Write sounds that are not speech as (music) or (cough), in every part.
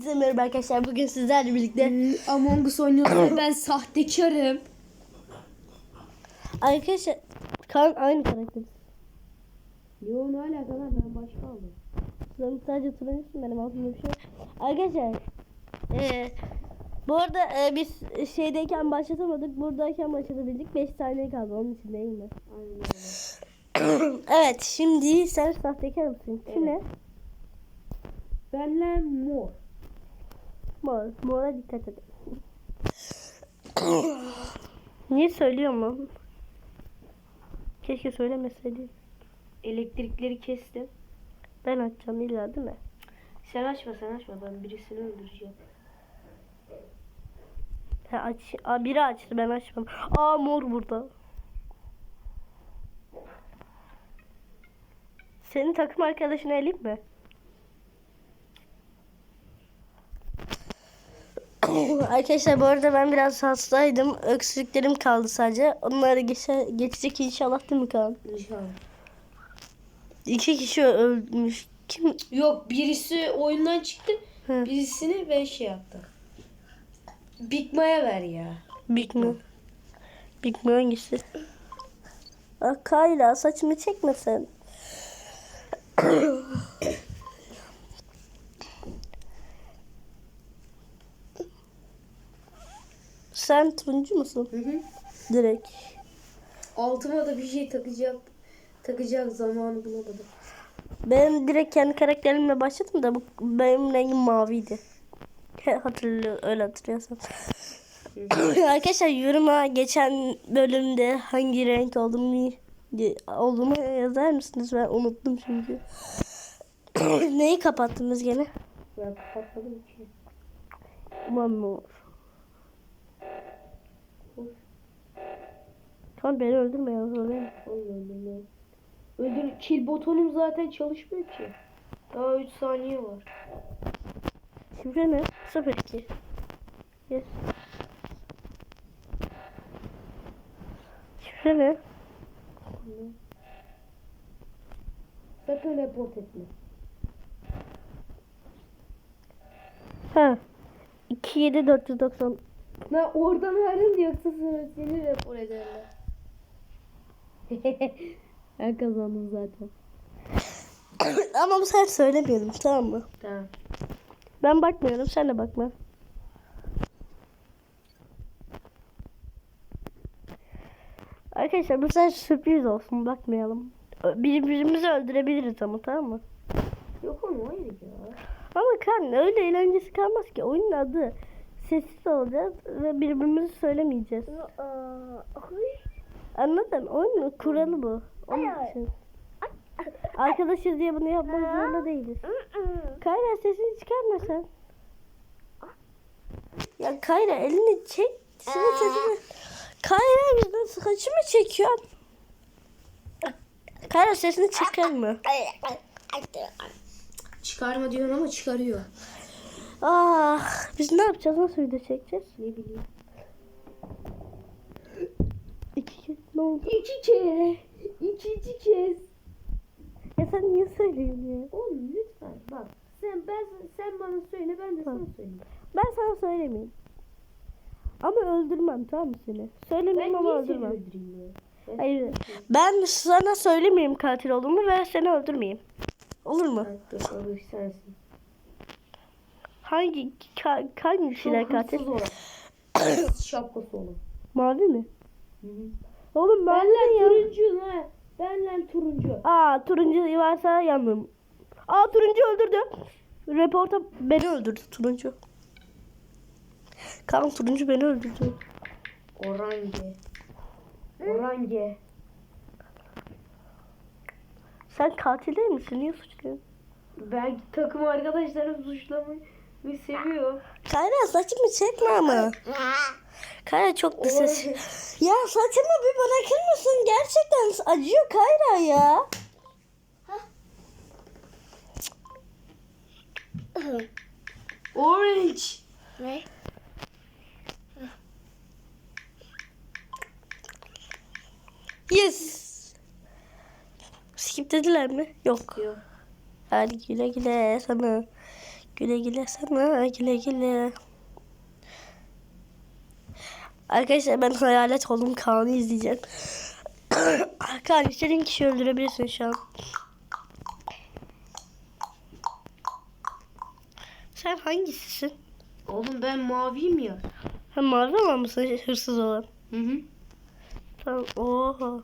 Hepinize merhaba arkadaşlar. Bugün sizlerle birlikte Among Us oynuyoruz ben sahtekarım. arkadaşlar kan aynı karakter. Yo ne alaka lan ben başka aldım. Sen sadece turuncusun benim altımda bir şey. Arkadaşlar eee bu arada eee, biz şeydeyken başlatamadık. Buradayken başlatabildik. 5 saniye kaldı onun için değil mi? Aynen (clears throat) evet şimdi sen sahtekar mısın? Kime? Benle mor. Mor. Mora dikkat et. Niye söylüyor mu? Keşke söylemeseydi. Elektrikleri kestim. Ben açacağım illa değil mi? Sen açma sen açma ben birisini öldüreceğim. Ha, aç. Aa, biri açtı ben açmadım. Aa mor burada. Senin takım arkadaşını eleyim mi? Arkadaşlar bu arada ben biraz hastaydım. Öksürüklerim kaldı sadece. Onları geçe, geçecek inşallah değil mi Kaan? İnşallah. İki kişi ölmüş. Kim? Yok birisi oyundan çıktı. Hı. Birisini ben şey yaptım. Big Ma'ya ver ya. Big mi? Big mi hangisi? Aa, Kayla saçımı çekme (coughs) sen. turuncu musun? Hı hı. Direkt. Altıma da bir şey takacak takacak zamanı bulamadım. Ben direkt kendi karakterimle başladım da bu benim rengim maviydi. (laughs) Hatırlıyor, öyle hatırlıyorsam. (laughs) Arkadaşlar yoruma geçen bölümde hangi renk olduğumu olduğumu yazar mısınız? Ben unuttum çünkü. (coughs) Neyi kapattınız gene? Ben kapatmadım ki. Aman ne olur. Tamam beni öldürme ya. öyle. Öldür. Öldür. Kill butonum zaten çalışmıyor ki. Daha 3 saniye var. Şifre ne? 02. Yes. Şifre ne? Sakın report etme. Ha. 27490. Lan oradan verdin yoksa sonra seni rapor ederler. (laughs) ben kazandım zaten. (coughs) Ama bu sefer söylemiyorum tamam mı? Tamam. Ben bakmıyorum sen de bakma. Arkadaşlar bu sefer sürpriz olsun bakmayalım. Birbirimizi öldürebiliriz ama tamam mı? Yok ama hayır ya. Ama kan öyle eğlencesi kalmaz ki. Oyunun adı sessiz olacağız ve birbirimizi söylemeyeceğiz. Anladın? Oyunun kuralı bu. Onun için. Arkadaşız diye bunu yapmak zorunda değiliz. Kayra sesini çıkarma sen. Ya Kayra elini çek. Senin sesini. Kayra bizden saçı mı çekiyorsun? Kayra sesini çıkarma. Çıkarma diyorsun ama çıkarıyor. Ah, biz ne yapacağız? Nasıl video çekeceğiz? Ne bileyim. Ne oldu? İki kere. İkinci kez. Ya sen niye söylüyorsun ya? Oğlum lütfen bak. Sen ben sen bana söyle ben de sana Tamam. söyleyeyim. Ben sana söylemeyeyim. Ama öldürmem tamam mı seni? Ben Söylemeyeyim ama niye seni öldürmem. Ben Hayır. Ben sana söylemeyeyim katil olduğumu ve seni öldürmeyeyim. Olur mu? Olur sensin. Hangi ka, hangi kişiler katil? (coughs) Şapkası olan. Mavi mi? Hı hı. Oğlum mavi Benle turuncu lan. Benle turuncu. Aa turuncu varsa yandım. Aa turuncu öldürdü. Reporta beni öldürdü turuncu. Kan turuncu beni öldürdü. Orange. Orange. Sen katil değil misin? Niye suçluyorsun? Ben takım arkadaşlarım suçlamayı seviyor. Kayra saçımı çekme ama. Kayra çok da ses. Ya saçımı bir bırakır mısın? Gerçekten acıyor Kayra ya. Orange. Ne? Yes. Skip dediler mi? Yok. Yok. Hadi güle güle sana. Güle güle sana güle güle. Arkadaşlar ben hayalet oldum Kaan'ı izleyeceğim. (coughs) Kaan istediğin kişi öldürebilirsin şu an. Sen hangisisin? Oğlum ben maviyim ya. Ha mavi olan mısın hırsız olan? Hı hı. Tamam. Oha.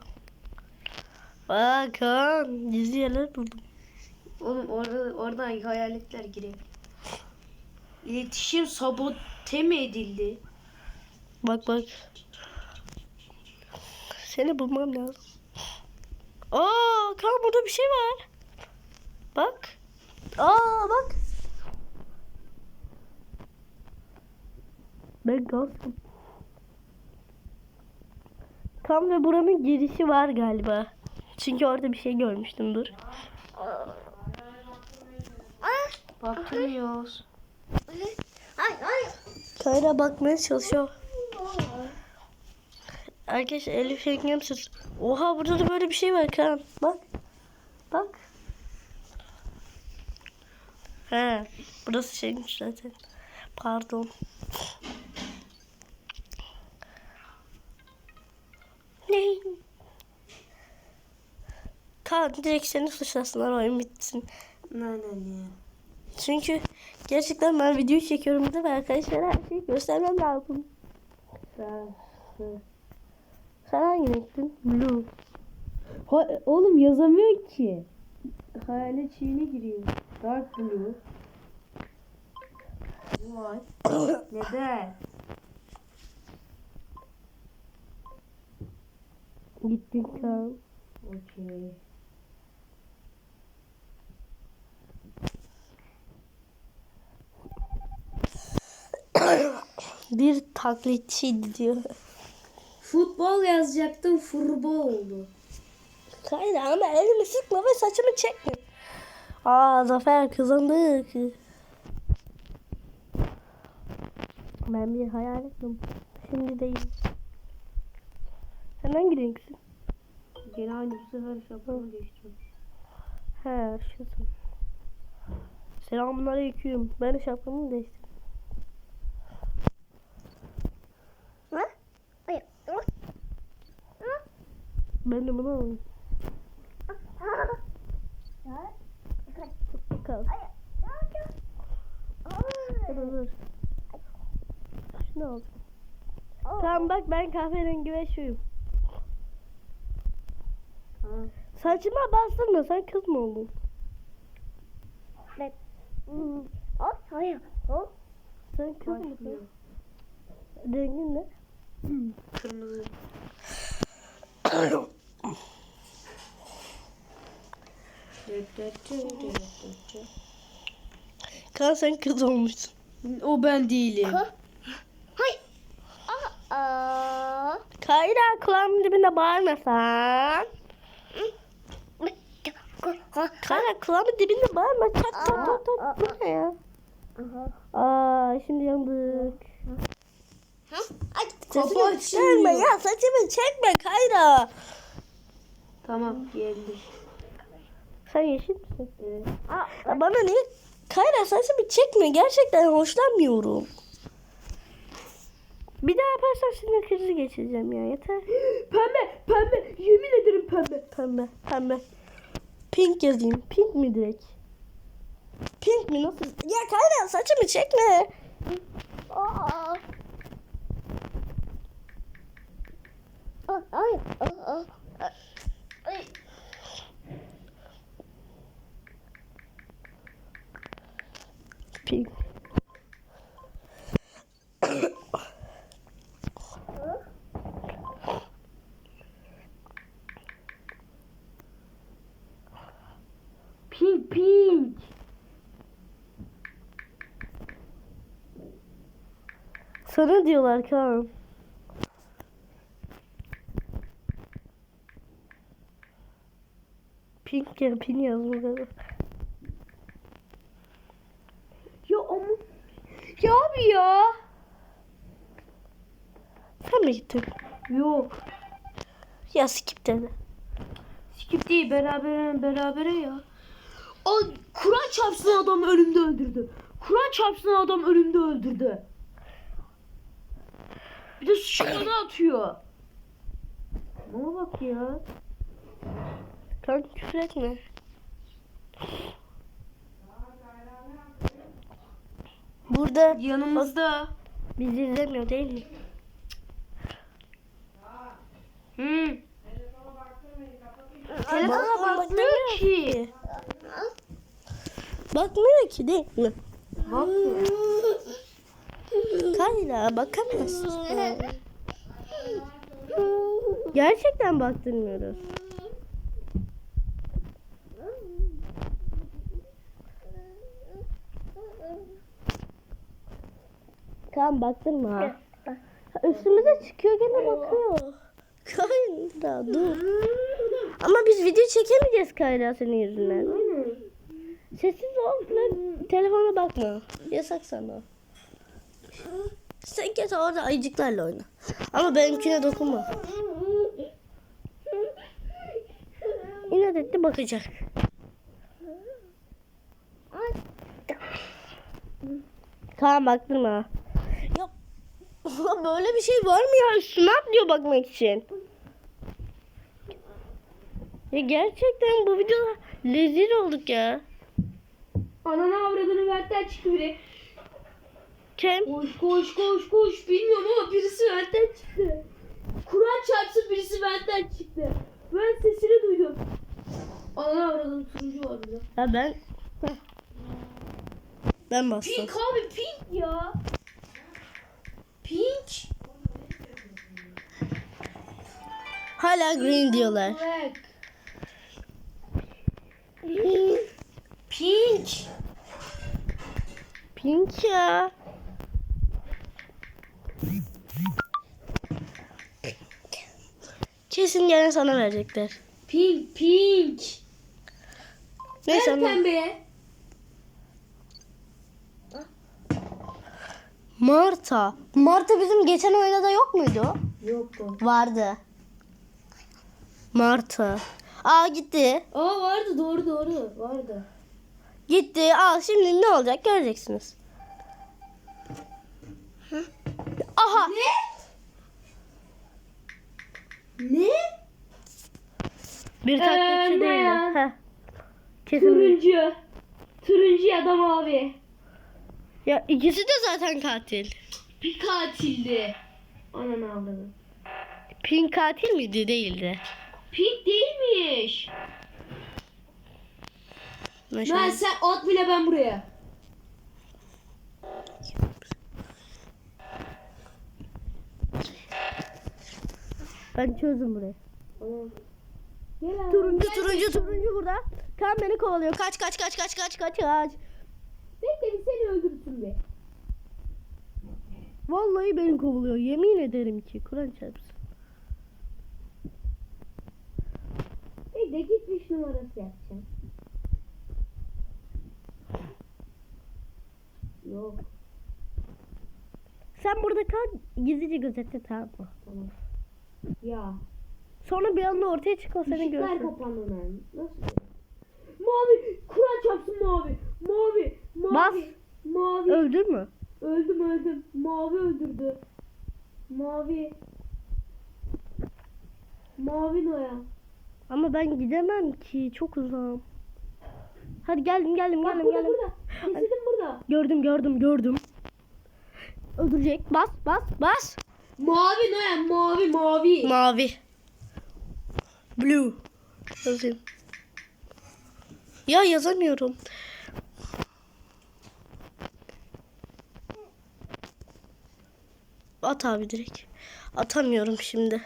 Aa Kaan gizli yerler buldum. Oğlum orada oradan hayaletler girebilir. İletişim sabote mi edildi? Bak bak. Seni bulmam lazım. Aa Kaan burada bir şey var. Bak. Aa bak. Ben kalsın. Tam ve buranın girişi var galiba. Çünkü orada bir şey görmüştüm dur. Bakmıyoruz. Kayra bakmaya çalışıyor. Arkadaşlar Elif yengem sus. Oha burada da böyle bir şey var Kaan. Bak. Bak. He. Burası şeymiş zaten. Pardon. Ne? Kaan direkt seni suçlasınlar oyun bitsin. Ne ne ne. Çünkü gerçekten ben video çekiyorum burada ve arkadaşlara her şeyi göstermem lazım. Sen hangi renktin? Blue. Ha, oğlum yazamıyor ki. Hayalet şeyine giriyor. Dark blue. Vay. (coughs) Neden? Gittin Kaan. Okey. Bir taklitçiydi diyor. Futbol yazacaktım furbol oldu. Hayır ama elimi sıkma ve saçımı çekme. Aa Zafer kazandık. Ben bir hayaletim. Şimdi değil. Sen hangi renksin? Gene aynı bu sefer şapkamı değiştirdim. He şusun. Selamun aleyküm. Ben şapkamı değiştirdim. Ben de bunu alayım. Bakalım. Dur dur. Şunu al. Tamam bak ben kahverengi ve şuyum. Saçıma bastırma sen kız mı oldun? hayır. Sen kız mısın? Rengin ne? Kırmızı. Kan sen kız olmuşsun. O ben değilim. Hayır. Aa. Kayra kulağımın dibinde bağırmasan. Kayra kulağımın dibinde bağırma. Çat çat çat çat. Bu ne ya? Aa şimdi yandık. Ay. Kapı Sesimi açılmıyor. ya saçımı çekme Kayra. Tamam geldi. Sen yeşil misin? Evet. Ya bana niye? Kayra saçımı çekme. Gerçekten hoşlanmıyorum. Bir daha yaparsan sinir krizi geçireceğim ya yeter. (gasps) Pembe, pembe. Yemin ederim pembe. Pembe, pembe. Pink yazayım. Pink mi direkt? Pink mi nasıl? Ya Kayra saçımı çekme. Aa. Ay. Ay. Pink. Sana diyorlar Kaan. Pink ya pink yazmış. Ya ama... Ya abi ya. Sen mi gittin? Yok. Ya skip dedi. Skip değil beraber berabere ya. O Kur'an çarpsın adamı önümde öldürdü. Kur'an çarpsın adam önümde öldürdü. Bir de suçu bana atıyor. Bana bak ya. Kanka küfür etme. Burada Yanımızda. bizi izlemiyor değil mi? Hı. Telefona bakmıyor ki. Bakmıyor ki değil mi? Bakmıyor. Kayla bakamazsın. Gerçekten baktırmıyoruz. Kan baktırma. Üstümüze çıkıyor gene bakıyor. Kayla dur. (laughs) Ama biz video çekemeyeceğiz Kayla senin yüzünden. Sessiz ol. Telefona bakma. Yasak sana. Sen git orada ayıcıklarla oyna. Ama benimkine dokunma. İnat etti bakacak. Kaan baktırma. Ya böyle bir şey var mı ya? Üstüme atlıyor bakmak için. Ya gerçekten bu videoda lezir olduk ya. Anana avradını verten çıktı biri. Kim? Koş koş koş koş. Bilmiyorum ama birisi benden çıktı. Kur'an çarpsın birisi benden çıktı. Ben sesini duydum. Anana avradını turuncu var burada. Ya ben... Ben bastım. Pink abi pink ya. Hala green diyorlar. Pink. Pink ya. Kesin gene sana verecekler. Pink pink. Neyse Ver pembeye. Marta. Marta bizim geçen oyunda da yok muydu? Yoktu. Vardı. Marta. Aa gitti. Aa vardı doğru doğru vardı. Gitti. Al şimdi ne olacak göreceksiniz. Aha. Ne? Ne? Bir taklitçi Ee, değil. Kesin. Turuncu. Turuncu ya da mavi. Ya ikisi de zaten katil. Bir katildi. Ananı avradım. Pink katil miydi? Değildi. Pink değilmiş. Ben sen at bile ben buraya. Ben çözdüm burayı. Gel. Turuncu turuncu turuncu burada. Kan beni kovalıyor. Kaç kaç kaç kaç kaç kaç kaç. Bekle bir seni öldürsün be. Vallahi beni kovalıyor. Yemin ederim ki. Kur'an çarpsın. Bekle gitmiş numarası yapacağım. Yok. Sen burada kal. Gizlice gözetle tamam mı? Tamam. Ya. Sonra bir anda ortaya çık o seni Işıklar görsün. kapandı. Nasıl? Mavi. Kur'an çarpsın mavi. Mavi. Mavi. Bas. Mavi. Öldün mü? Öldüm öldüm. Mavi öldürdü. Mavi. Mavi Noya. Ama ben gidemem ki. Çok uzağım. Hadi geldim geldim Bak geldim burada geldim. burada. Cesedim burada. Gördüm gördüm gördüm. Öldürecek. Bas bas bas. Mavi Noya mavi mavi. Mavi. Blue. Yazayım. Ya yazamıyorum. At abi direkt. Atamıyorum şimdi.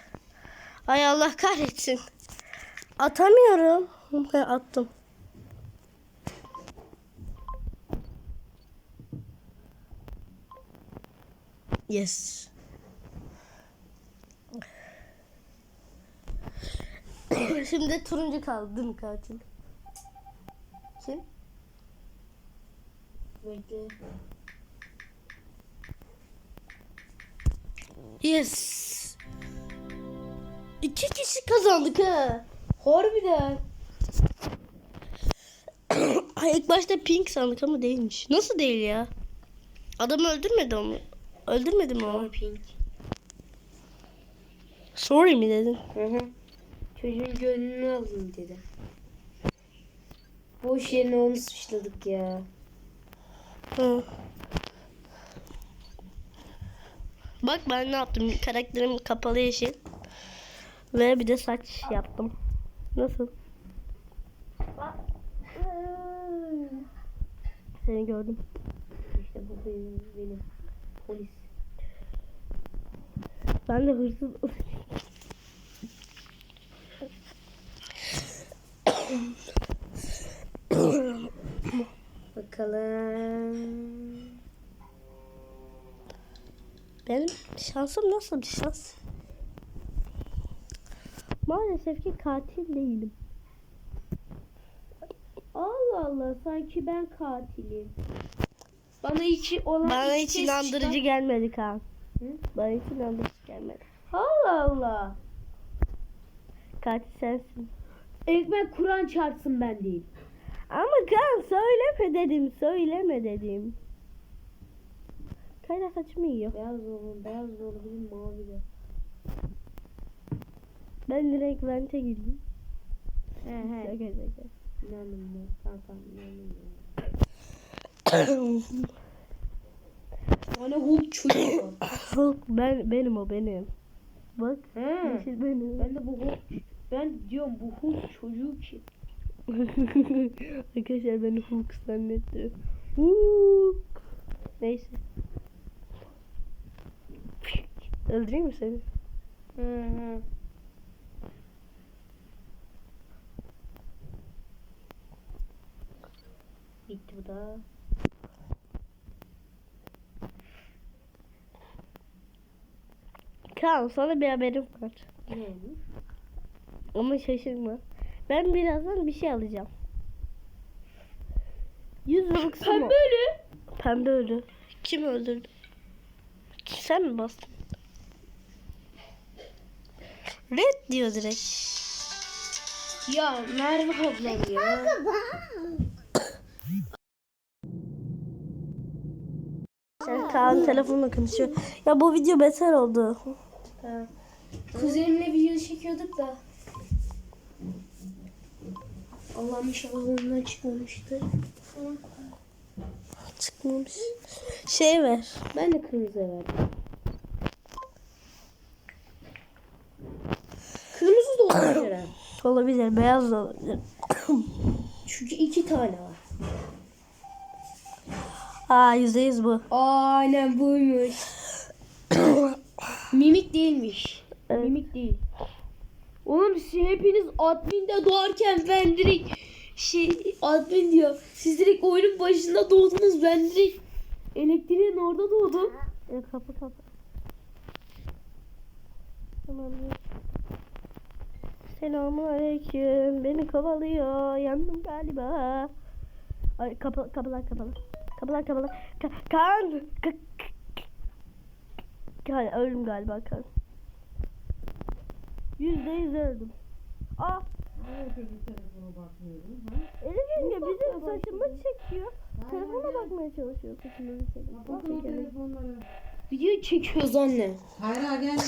Ay Allah kahretsin. Atamıyorum. Attım. Yes. (coughs) Şimdi turuncu kaldı değil mi katil? Kim? Bekle. Yes. İki kişi kazandık ha. Harbiden. (clears throat) Ay ilk başta Pink sandık ama değilmiş. Nasıl değil ya? Adamı öldürmedi onu. Öldürmedi mi o? Pink. Sorry mi dedin? Hı hı. Çocuğun gönlünü alayım dedi. Boş yerine onu suçladık ya. Hı. Bak ben ne yaptım? Karakterim kapalı yeşil. Ve bir de saç yaptım. Nasıl? Seni gördüm. İşte bu benim, benim. Polis. Ben de hırsız. Bakalım. Benim şansım nasıl bir şans? Maalesef ki katil değilim. Allah Allah sanki ben katilim. Bana hiç olan Bana iki hiç kez inandırıcı çıkan- gelmedi Kaan. Hı? Bana hiç inandırıcı gelmedi. Allah Allah. Katil sensin. Ekmek Kur'an çarpsın ben değil. Ama Kaan söyleme dedim. Söyleme dedim. Kayra saçımı yiyor. Beyaz olur, beyaz olabilir, mavi de. Ben direkt vente girdim. He he. Şaka şaka. Tamam tamam inandım ben. Bana Hulk çocuk. (coughs) Hulk ben benim o benim. Bak. He. Yeşil benim. Ben de bu Hulk. Ben diyorum bu Hulk çocuğu kim? (laughs) Arkadaşlar beni Hulk zannetti. Hulk. Neyse. Öldüreyim mi seni? Hı hı. Bitti bu da. Kaan sana bir haberim var. Neymiş? Ama şaşırma. Ben birazdan bir şey alacağım. Yüz yıllık su mu? Pembe ölü. Pembe ölü. Kim öldürdü? Sen mi bastın? Red diyor direkt. Ya Merve ablam ya. Kaan telefonla konuşuyor. Ya bu video beter oldu. Kuzenimle video çekiyorduk da. Allah'ım inşallah ondan çıkmamıştır. Çıkmamış. Şey ver. Ben de kırmızı verdim. Kırmızı da olabilir. (coughs) Olabilir. Beyaz da olabilir. Çünkü iki tane var. Aa yüzde yüz bu. Aynen buymuş. Mimik değilmiş. Evet. Mimik değil. Oğlum siz hepiniz adminde doğarken ben direkt şey admin diyor. Siz direkt oyunun başında doğdunuz. Ben direkt elektriğin orada doğdum. Ya kapı kapı. Tamam. Selamun aleyküm. Beni kovalıyor. Yandım galiba. Ay kapı, kapılar kapalı. Kapılar kapalı. Ka kan. Ka kan. Öldüm galiba kan. Yüzde yüz öldüm. Ah. Elif yenge bizim saçımı çekiyor. Telefona bakmaya çalışıyor saçımı çekiyor. Video çekiyoruz anne. Hayra gel.